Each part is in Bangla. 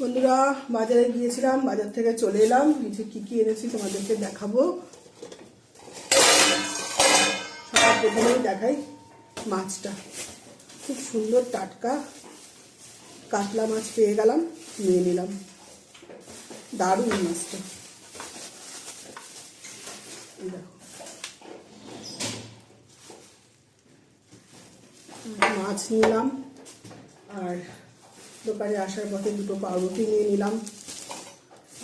বন্ধুরা, বাজারে গিয়েছিলাম, বাজার থেকে চলে এলাম। কিছু কি কি এনেছি তোমাদেরকে দেখাবো। সবার প্রথমেই দেখাই মাছটা। খুব সুন্দর, টাটকা, কাতলা মাছ পেয়ে গেলাম, নিয়ে নিলাম। দারুণ মাছটা। মাছ নিলাম। দোকানে আসার পথে দুটো পাউরুটি নিয়ে নিলাম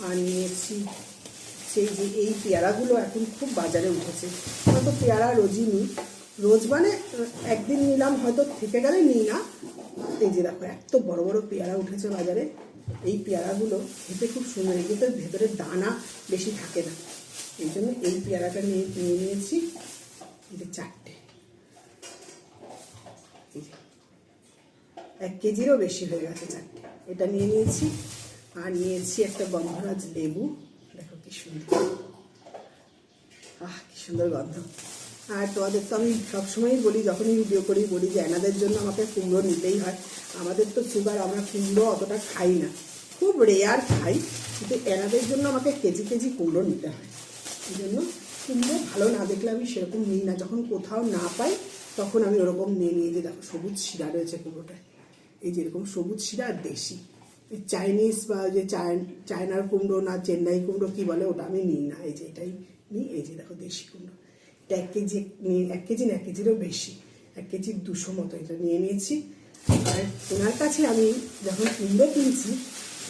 আর নিয়েছি সেই যে এই পেয়ারাগুলো এখন খুব বাজারে উঠেছে। হয়তো পেয়ারা রোজই নিই। রোজ মানে একদিন নিলাম, হয়তো থেকে গেলে নিই না। এই যে দেখো, এত বড় বড় পেয়ারা উঠেছে বাজারে। এই পেয়ারাগুলো খেতে খুব সুন্দর এগুলোতে ভেতরে দানা বেশি থাকে না। এই জন্য এই পেয়ারাটা নিয়ে নিয়ে নিয়েছি। যে চারটে। এই যে এক কেজিরও বেশি হয়ে গেছে চারটে। এটা নিয়ে নিয়েছি। আর নিয়েছি একটা গন্ধরাজ লেবু। দেখো কি সুন্দর। আহ, কি সুন্দর গন্ধ। আর তোমাদের তো আমি সবসময়ই বলি, যখনই ভিডিও করি, বলি যে এনাদের জন্য আমাকে কুমড়ো নিতেই হয়। আমাদের তো সুগার, আমরা কুমড়ো অতটা খাই না। খুব রেয়ার খাই, কিন্তু এনাদের জন্য আমাকে কেজি কেজি কুমড়ো নিতে হয়। এই জন্য কুমড়ো ভালো না দেখলে আমি সেরকম নিই না। যখন কোথাও না পাই, তখন আমি ওরকম নিয়ে নিয়ে যে দেখো, সবুজ শিরা রয়েছে কুমড়োটায়। এই যেরকম সবুজ শিরা আর দেশি। চাইনিজ বা যে চায়নার কুমড়ো না চেন্নাই কুমড়ো কি বলে ওটা আমি নিই না। এই যে এটাই নিই, এই যে দেখো দেশি কুমড়ো। এটা এক কেজি, নিয়ে এক কেজি না, এক কেজিরও বেশি। এক কেজি দুশো মতো এটা নিয়ে নিয়েছি। আর ওনার কাছে আমি যখন কুমড়ো কিনছি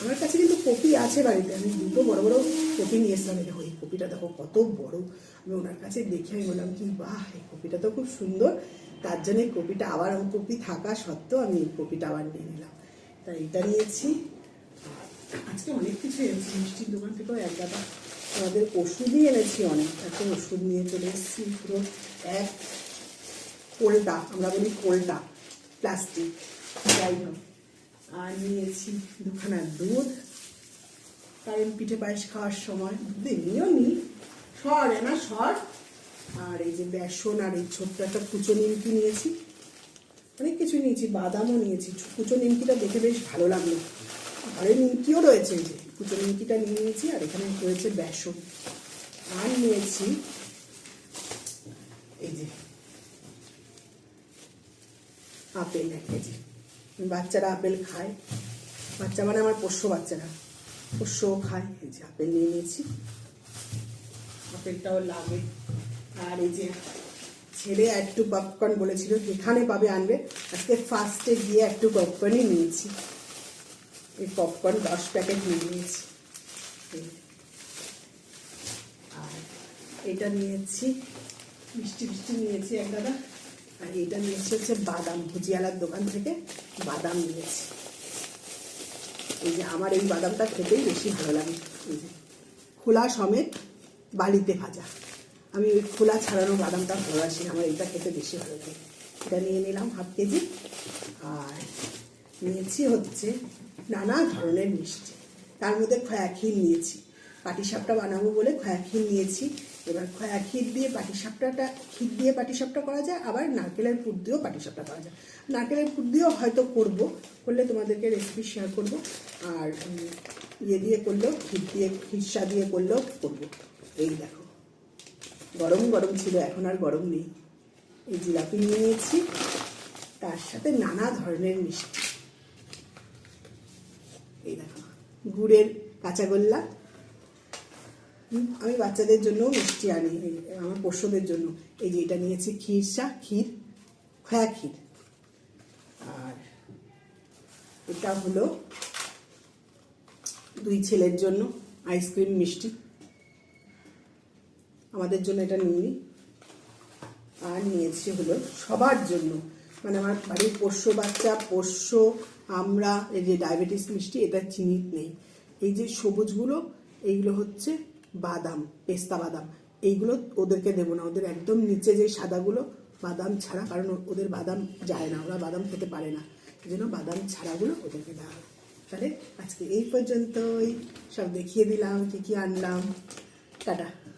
আমার কাছে কিন্তু কপি আছে বাড়িতে। আমি দুটো বড় বড় কপি নিয়ে এসলাম দেখো, এই কপিটা দেখো কত বড়। আমি ওনার কাছে দেখে আমি বললাম কি, বাহ, এই কপিটা তো খুব সুন্দর। তার জন্য এই কপিটা আবার কপি থাকা সত্ত্বেও আমি এই কপিটা আবার নিয়ে নিলাম। তাই এটা নিয়েছি। আজকে অনেক কিছু এনেছি। মিষ্টির দোকান থেকেও এক গাদা। আমাদের ওষুধই এনেছি অনেক এখন ওষুধ নিয়ে চলে এসেছি। পুরো এক কোলটা আমরা বলি কোলটা প্লাস্টিক। যাই হোক। আর নিয়েছি দুখানা দুধ। কারণ পিঠে পায়েস খাওয়ার সময় দুধ এমনিও নিই সর না সর। আর এই যে বেসন আর এই ছোট্ট একটা কুচো নিমকি নিয়েছি। অনেক কিছু নিয়েছি, বাদামও নিয়েছি। কুচো নিমকিটা দেখে বেশ ভালো লাগল। ঘরে নিমকিও রয়েছে এই যে, কুচো নিমকিটা নিয়ে নিয়েছি আর এখানে রয়েছে বেসন। আর নিয়েছি এই যে, আপেল এক কেজি। বাচ্চারা আপেল খায়। বাচ্চা মানে আমার পোষ্য বাচ্চারা। পোষ্যও খায়। এই যে আপেল নিয়ে নিয়েছি। আপেলটাও লাগে। আর এই যে ছেলে একটু পপকর্ন বলেছিল যেখানে পাবে আনবে। আজকে ফার্স্টে গিয়ে একটু পপকর্নই নিয়েছি। এই পপকর্ন দশ প্যাকেট নিয়ে নিয়েছি। আর এটা নিয়েছি। মিষ্টি মিষ্টি নিয়েছি এক দাদা। আর এটা নিয়েছি হচ্ছে বাদাম ভুজিয়ালার দোকান থেকে বাদাম নিয়েছি। এই যে আমার এই বাদামটা খেতেই বেশি ভালো লাগে। এই যে খোলা সমেত বালিতে ভাজা। আমি ওই খোলা ছাড়ানো বাদামটা ভালোবাসি আমার এটা খেতে বেশি ভালো লাগে। এটা নিয়ে নিলাম হাফ কেজি। আর নিয়েছি হচ্ছে নানা ধরনের মিষ্টি। তার মধ্যে খয়া ক্ষীর নিয়েছি। পাটিসাপটা বানাবো বলে খয়া ক্ষীর নিয়েছি। এবার খয়া ক্ষীর দিয়ে পাটিসাপটাটা, ক্ষীর দিয়ে পাটিসাপটা করা যায়, আবার নারকেলের পুর দিয়েও পাটিসাপটা করা যায়। নারকেলের পুর দিয়েও হয়তো করব, করলে তোমাদেরকে রেসিপি শেয়ার করব, আর ইয়ে দিয়ে করলেও, ক্ষীর দিয়ে খিরসা দিয়ে করলেও করব। এই দেখো। গরম গরম ছিল, এখন আর গরম নেই। এই জিলাপি নিয়ে নিয়েছি, তার সাথে নানা ধরনের মিষ্টি। এই দেখো। গুড়ের কাঁচাগোল্লা আমি বাচ্চাদের জন্য মিষ্টি আনি আমার পোষ্যদের জন্য। এই যে এটা নিয়েছি, ক্ষীর ক্ষীরসা ক্ষীর, খয়া ক্ষীর। আর এটা হলো দুই ছেলের জন্য আইসক্রিম মিষ্টি। আমাদের জন্য এটা নিইনি। আর নিয়েছি হলো সবার জন্য। মানে আমার বাড়ির পোষ্য বাচ্চা, পোষ্য, আমরা, এই যে ডায়াবেটিস মিষ্টি এটা চিনি নেই। এই যে সবুজগুলো, এইগুলো হচ্ছে বাদাম, পেস্তা বাদাম, এইগুলো ওদেরকে দেবো না। ওদের একদম নিচে যে সাদাগুলো, বাদাম ছাড়া, কারণ ওদের বাদাম যায় না, ওরা বাদাম খেতে পারে না। এই জন্য বাদাম ছাড়াগুলো ওদেরকে দেওয়া তাহলে আজকে এই পর্যন্তই। সব দেখিয়ে দিলাম, কী কী আনলাম। টাটা।